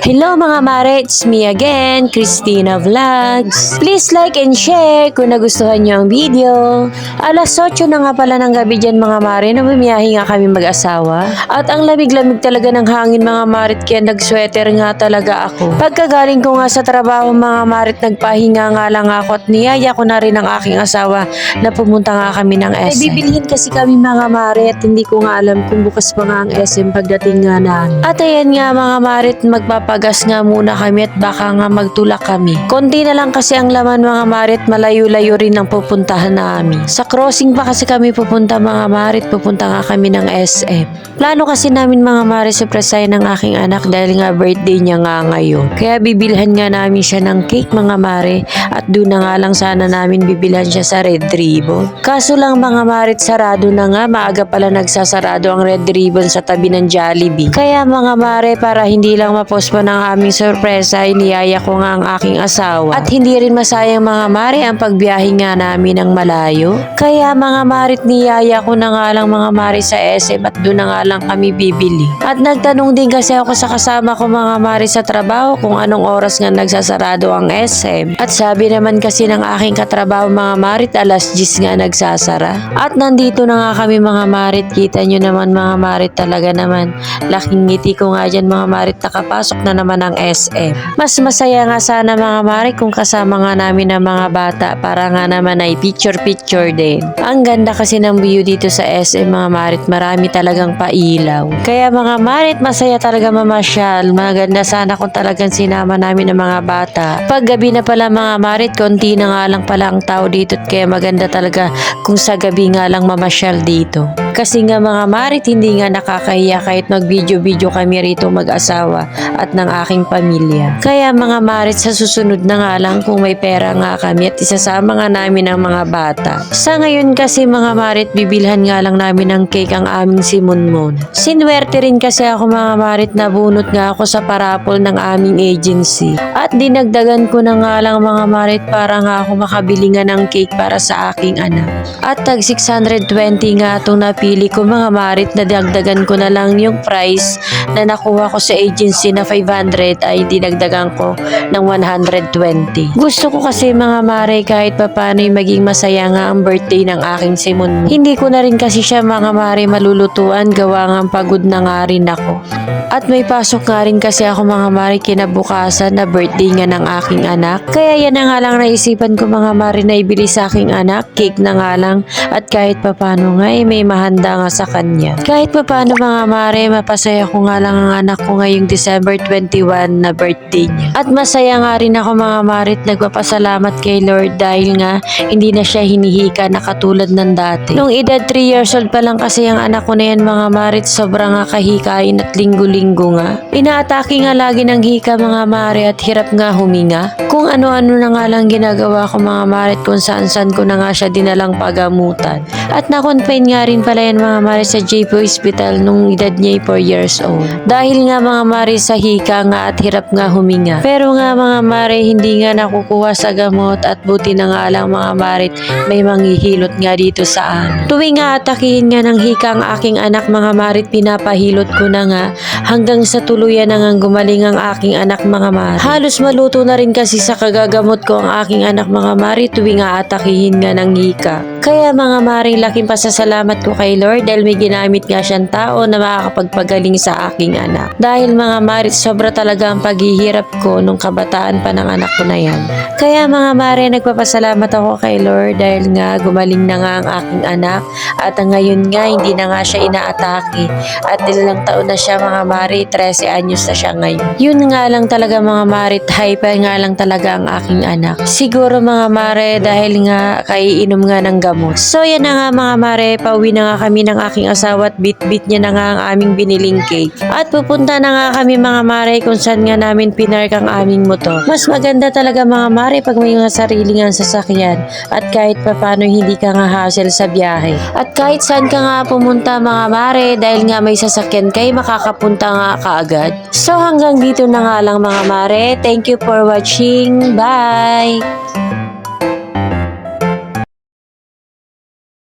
Hello mga mare, it's me again, Christina Vlogs. Please like and share kung nagustuhan nyo ang video. Alas 8 na nga pala ng gabi dyan mga mare na bumiyahe nga kami mag-asawa. At ang lamig-lamig talaga ng hangin mga marit kaya nag-sweater nga talaga ako. Pagkagaling ko nga sa trabaho mga marit nagpahinga nga lang ako at niyaya ko na rin ang aking asawa na pumunta nga kami ng SM. Ay bibilhin kasi kami mga mare at hindi ko nga alam kung bukas pa nga ang SM pagdating nga namin. At ayan nga mga marit magpapagas nga muna kami at baka nga magtulak kami. Konti na lang kasi ang laman mga marit malayo-layo rin ang pupuntahan namin. Sa crossing pa kasi kami pupunta mga marit pupunta nga kami ng SM. Plano kasi namin mga marit surpresahin ng aking anak dahil nga birthday niya nga ngayon. Kaya bibilhan nga namin siya ng cake mga mare at doon na nga lang sana namin bibilhan siya sa Red Ribbon. Kaso lang mga marit sarado na nga maaga pala nagsasarado ang Red Ribbon sa tabi ng Jollibee. Kaya mga mare para hindi lang mapostpone ang aming sorpresa iniyaya ko nga ang aking asawa at hindi rin masayang mga mare ang pagbiyahe nga namin ng malayo. Kaya mga marit niyaya ko na nga lang mga mare sa SM at doon na nga lang kami bibili. At nagtanong din kasi ako sa kasama ko mga mare sa trabaho kung anong oras nga nagsasarado ang SM. At sabi naman kasi ng aking katrabaho mga marit alas 10 nga nagsasara. At nandito na nga kami mga marit. Kita nyo naman mga marit talaga naman. Laking ngiti ko nga dyan mga marit nakapasok na naman ang SM. Mas masaya nga sana mga marit kung kasama nga namin ang mga bata para nga naman ay picture-picture din. Ang ganda kasi ng view dito sa SM mga marit. Marami talagang pailaw. Kaya mga marit masaya talaga mamasyal. Maganda sana kung talagang sinama namin ang mga bata. Pag gabi na pala mga marit, konti na nga lang pala ang tao dito kaya maganda talaga kung sa gabi nga lang mamasyal dito. Kasi nga mga marit, hindi nga nakakahiya kahit mag-video-video kami rito mag-asawa at ng aking pamilya. Kaya mga marit, sa susunod na nga lang kung may pera nga kami at isasama nga namin ang mga bata. Sa ngayon kasi mga marit, bibilhan nga lang namin ng cake ang aming simonmon. Sinwerte rin kasi ako mga marit na bunot nga ako sa parapol ng aming agency. At dinagdagan ko na nga lang mga marit para nga ako makabili nga ng cake para sa aking anak. At tag 620 nga itong napili ko mga marit na dagdagan ko na lang yung price na nakuha ko sa agency na 500 ay dinagdagan ko ng 120. Gusto ko kasi mga mare kahit papano maging masaya nga ang birthday ng aking simon. Hindi ko na rin kasi siya mga mare malulutuan gawa nga pagod na nga rin ako. At may pasok nga rin kasi ako mga mare kinabukasan na birthday nga ng aking anak. Kaya yan na nga lang naisipan ko mga mare na ibili sa aking anak. Cake na nga lang at kahit papano nga eh, may mahanda nga sa kanya. Kahit papano mga mare mapasaya ko nga lang ang anak ko ngayong December 21 na birthday niya. At masaya nga rin ako mga marit nagpapasalamat kay Lord dahil nga hindi na siya hinihika na katulad ng dati. Nung edad 3 years old pa lang kasi ang anak ko na yan mga marit sobrang nga kahikain at linggo-linggo nga. Inaatake nga lagi ng hika mga mare at hirap nga huminga. Kung ano-ano na nga lang ginagawa ko mga marit kung saan-saan ko na nga siya dinalang pagamutan. At na-confine nga rin pala yan mga mare sa JP Hospital nung edad niya ay 4 years old. Dahil nga mga mare sa hika nga at hirap nga huminga. Pero nga mga mare hindi nga nakukuha sa gamot at buti na nga lang mga marit may manghihilot nga dito sa amin. Tuwing nga atakihin nga ng hika ang aking anak mga marit pinapahilot ko na nga hanggang sa tuluyan na nga gumaling ang aking anak mga mare. Halos maluto na rin kasi sa kagagamot ko ang aking anak mga mare tuwing nga atakihin nga ng hika. Kaya mga maring laking pasasalamat ko kay Lord dahil may ginamit nga siyang tao na makakapagpagaling sa aking anak. Dahil mga marit sobra talaga ang paghihirap ko nung kabataan pa ng anak ko na yan. Kaya mga mare nagpapasalamat ako kay Lord dahil nga gumaling na nga ang aking anak at ngayon nga hindi na nga siya inaatake at ilang taon na siya mga mare 13 anyos na siya ngayon. Yun nga lang talaga mga mare hyper nga lang talaga ang aking anak. Siguro mga mare dahil nga kaiinom nga ng gamot. So yan na nga mga mare, pauwi na nga kami ng aking asawa at bit-bit niya na nga ang aming biniling cake. At pupunta na nga kami mga mare kung saan nga namin pinark ang aming motor. Mas maganda talaga mga mare pag may mga sarili nga sasakyan at kahit papano hindi ka nga hassle sa biyahe. At kahit saan ka nga pumunta mga mare dahil nga may sasakyan kay makakapunta nga kaagad. So hanggang dito na nga lang mga mare. Thank you for watching. Bye!